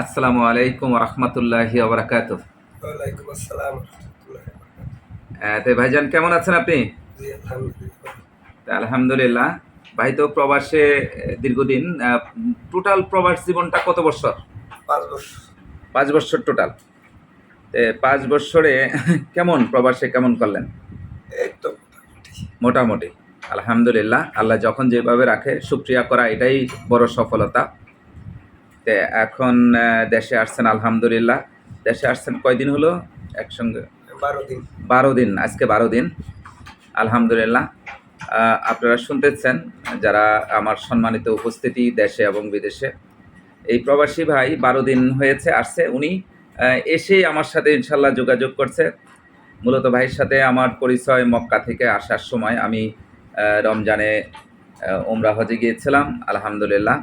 আসসালামু আলাইকুম রহমতুল্লাহি আবরাকাত ওয়ালাইকুম আসসালাম রহমতুল্লাহ তো ভাইজান কেমন আছেন আপনি? আলহামদুলিল্লাহ। তা আলহামদুলিল্লাহ। ভাই তো প্রবাসে দীর্ঘদিন টোটাল প্রবাস জীবনটা কত বছর? পাঁচ বছর। পাঁচ বছর টোটাল পাঁচ বছরে কেমন প্রবাসে কেমন করলেন? মোটামুটি। আলহামদুলিল্লাহ। আল্লাহ যখন যেভাবে রাখে সুপ্রিয়া করা এটাই বড় সফলতা। তে এখন দেশে আসছেন আলহামদুলিল্লাহ। দেশে আসছেন কয়দিন হলো? একসঙ্গে বারো দিন। বারো দিন আজকে বারো দিন। আলহামদুলিল্লাহ। আপনারা শুনতেছেন যারা আমার সম্মানিত উপস্থিতি দেশে এবং বিদেশে। এই প্রবাসী ভাই বারো দিন হয়েছে আসছে। উনি এসেই আমার সাথে ইনশাল্লাহ যোগাযোগ করছে। মূলত ভাইয়ের সাথে আমার পরিচয় মক্কা থেকে আসার সময় আমি রমজানে ওমরা হজে গিয়েছিলাম আলহামদুলিল্লাহ।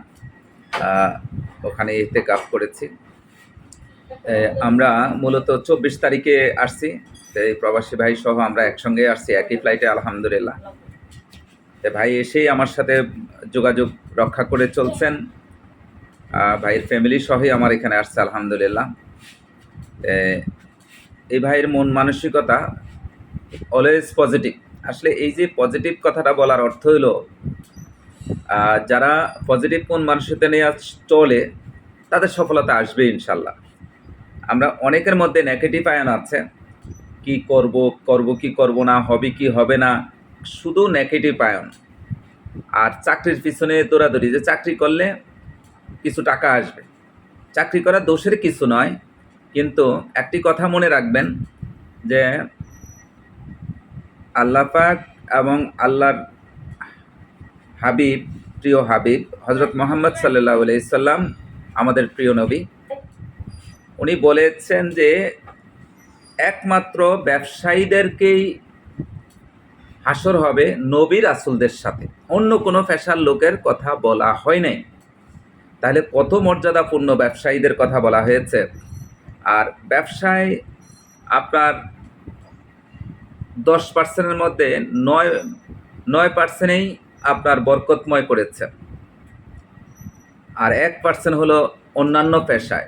ওখানে এতে কাপ করেছি। আমরা মূলত চব্বিশ তারিখে আসছি। তো এই প্রবাসী ভাই সহ আমরা একসঙ্গে আসছি একই ফ্লাইটে আলহামদুলিল্লাহ। তো ভাই এসেই আমার সাথে যোগাযোগ রক্ষা করে চলছেন। ভাইয়ের ফ্যামিলি সহই আমার এখানে আসছে আলহামদুলিল্লাহ। এই ভাইয়ের মন মানসিকতা অলওয়েজ পজিটিভ আসলে এই যে পজিটিভ কথাটা বলার অর্থ আহ, যারা পজিটিভ মন মানসিকতা নিয়ে চলে, তাদের সফলতা আসবে ইনশাল্লাহ। আমরা অনেকের মধ্যে নেগেটিভ আয়ন আছে। কি করব করব কি করব না, হবে কি হবে না, শুধু নেগেটিভ আয়ন আর চাকরির পিছনে দৌড়াদৌড়ি, যে চাকরি করলে কিছু টাকা আসবে। চাকরি করা দোষের কিছু নয়, কিন্তু একটি কথা মনে রাখবেন যে আল্লাহ পাক এবং আল্লাহর হাবিব, প্রিয় হাবিব হজরত মোহাম্মদ সাল্লাহ আলাইসাল্লাম আমাদের প্রিয় নবী। উনি বলেছেন যে, একমাত্র ব্যবসায়ীদেরকেই হাসর হবে নবীর রাসুলদের সাথে। অন্য কোনো পেশার লোকের কথা বলা হয় নাই। তাহলে কত মর্যাদাপূর্ণ ব্যবসায়ীদের কথা বলা হয়েছে। আর ব্যবসায় আপনার দশ পার্সেন্টের মধ্যে নয় নয় পার্সেন্টেই আপনার বরকতময় করেছে। আর এক পার্সেন্ট হলো অন্যান্য পেশায়।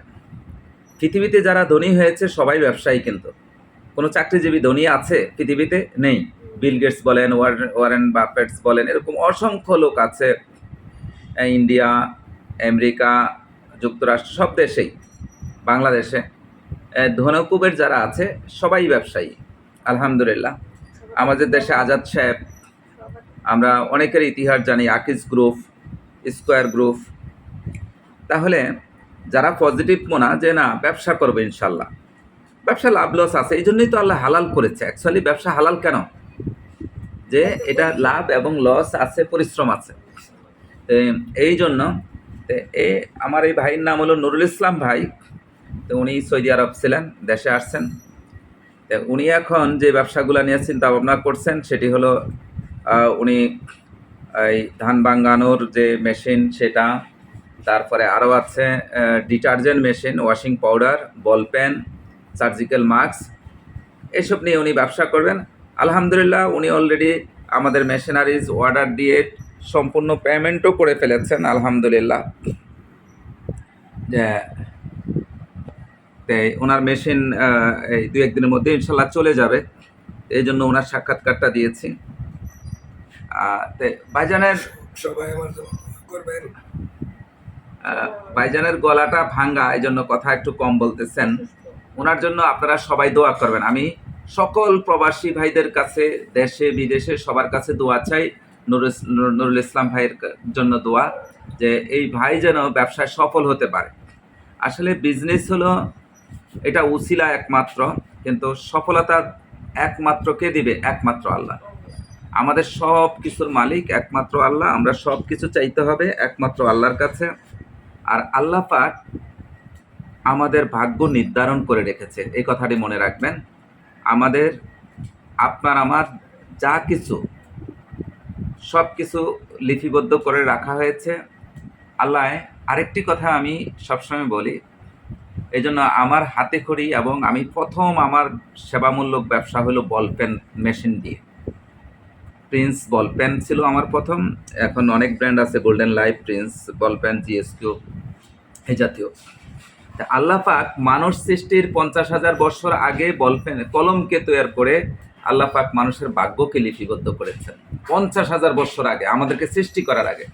পৃথিবীতে যারা ধনী হয়েছে, সবাই ব্যবসায়ী কিন্তু। কোনো চাকরিজীবী ধনী আছে পৃথিবীতে? নেই। বিল গেটস বলেন ওয়ারেন বাফেটস বলেন, এরকম অসংখ্য লোক আছে। ইন্ডিয়া, আমেরিকা, যুক্তরাষ্ট্র, সব দেশেই। বাংলাদেশে। ধনকুবের যারা আছে, সবাই ব্যবসায়ী। আলহামদুলিল্লাহ। আমাদের দেশে আজাদ সাহেব আমরা অনেকের ইতিহাস জানি, আকিস গ্রুপ স্কোয়ার গ্রুপ তাহলে যারা পজিটিভ মোনা, যে না, ব্যবসা করবে ইনশাল্লাহ। ব্যবসা লাভ লস আছে, এই জন্যই তো আল্লাহ হালাল করেছে। অ্যাকচুয়ালি ব্যবসা হালাল কেন? যে এটা লাভ এবং লস আছে, পরিশ্রম আছে। এই জন্য এ আমার এই ভাইয়ের নাম হলো নুরুল ইসলাম ভাই। তো উনি সৌদি আরব ছিলেন, দেশে আসছেন। উনি এখন যে ব্যবসাগুলো নিয়ে চিন্তা ভাবনা করছেন, সেটি হলো উনি এই ধান ভাঙ্গানোর যে মেশিন সেটা, তারপরে আরও আছে detergent machine, washing powder, ball pen, surgical mask, এসব নিয়ে উনি ব্যবসা করবেন। আলহামদুলিল্লাহ, উনি অলরেডি আমাদের মেশিনারিজ অর্ডার দিয়ে সম্পূর্ণ পেমেন্টও করে ফেলেছেন, আলহামদুলিল্লাহ। ওনার মেশিন এই দু একদিনের মধ্যে ইনশাল্লাহ চলে যাবে। এই জন্য ওনার সাক্ষাৎকারটা দিয়েছি। ভাইজানের সবাই আমার করবেন। ভাইজানের গলাটা ভাঙ্গা এই জন্য কথা একটু কম বলতেছেন। ওনার জন্য আপনারা সবাই দোয়া করবেন। আমি সকল প্রবাসী ভাইদের কাছে দেশে বিদেশে সবার কাছে দোয়া চাই। নুরুল নুরুল ইসলাম ভাইয়ের জন্য দোয়া যে এই ভাই যেন ব্যবসায় সফল হতে পারে। আসলে বিজনেস হলো এটা উসিলা একমাত্র কিন্তু সফলতা একমাত্র কে দিবে? একমাত্র আল্লাহ। আমাদের সব কিছুর মালিক একমাত্র আল্লাহ। আমরা সব কিছু চাইতে হবে একমাত্র আল্লাহর কাছে। আর আল্লাহ পাক আমাদের ভাগ্য নির্ধারণ করে রেখেছে। এই কথাটি মনে রাখবেন। আমাদের, আপনার, আমার যা কিছু, সব কিছু লিপিবদ্ধ করে রাখা হয়েছে। আল্লাহ, আরেকটি কথা আমি সবসময় বলি। এই জন্য আমার হাতে খড়ি এবং আমি প্রথম আমার সেবামূলক ব্যবসা হলো বল পেন মেশিন দিয়ে। প্রিন্স বল পেন ছিল আমার প্রথম। এখন অনেক ব্র্যান্ড আছে golden life Prince ball pen GSQ এই জাতীয়। আল্লাহ পাক মানুষ সৃষ্টির পঞ্চাশ হাজার বছর আগে বলফেন কলমকে তৈরি করে আল্লাহ পাক মানুষের ভাগ্যকে লিপিবদ্ধ করেছেন। পঞ্চাশ হাজার বছর আগে, আমাদেরকে সৃষ্টি করার আগে।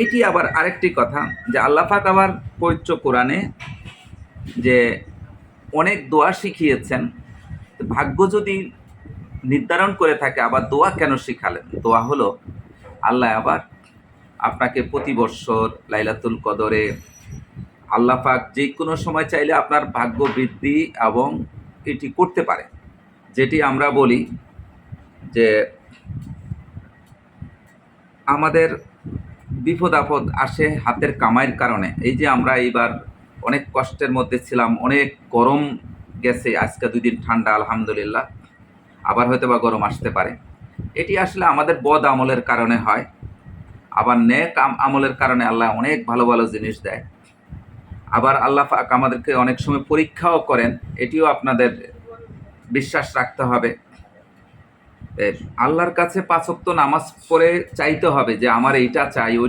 এইটি আবার আরেকটি কথা, যে আল্লাহ পাক আবার পবিত্র কোরআনে যে অনেক দোয়া শিখিয়েছেন ভাগ্য যদি নির্ধারণ করে থাকে, আবার দোয়া কেন শিখালেন? দোয়া হলো, আল্লাহ আবার আপনাকে প্রতি বৎসর লাইলাতুল কদরে আল্লাহ পাক যে কোনো সময় চাইলে আপনার ভাগ্য বৃদ্ধি এবং এটি করতে পারে। যেটি আমরা বলি যে আমাদের বিপদ আপদ আসে হাতের কামাইয়ের কারণে। এই যে আমরা এইবার অনেক কষ্টের মধ্যে ছিলাম, অনেক গরম গেছে, আজকে দুই দিন ঠান্ডা, আলহামদুলিল্লাহ। আবার হয়তো বা গরম আসতে পারে। এটি আসলে আমাদের বদ আমলের কারণে হয়। আবার নেক আম- আমলের কারণে আল্লাহ অনেক ভালো ভালো জিনিস দেয়। আবার আল্লাহ আমাদেরকে অনেক সময় পরীক্ষাও করেন। এটিও আপনাদের বিশ্বাস রাখতে হবে। আল্লাহর কাছে পাঁচক্ত নামাজ পড়ে চাইতে হবে যে, আমার এইটা চাই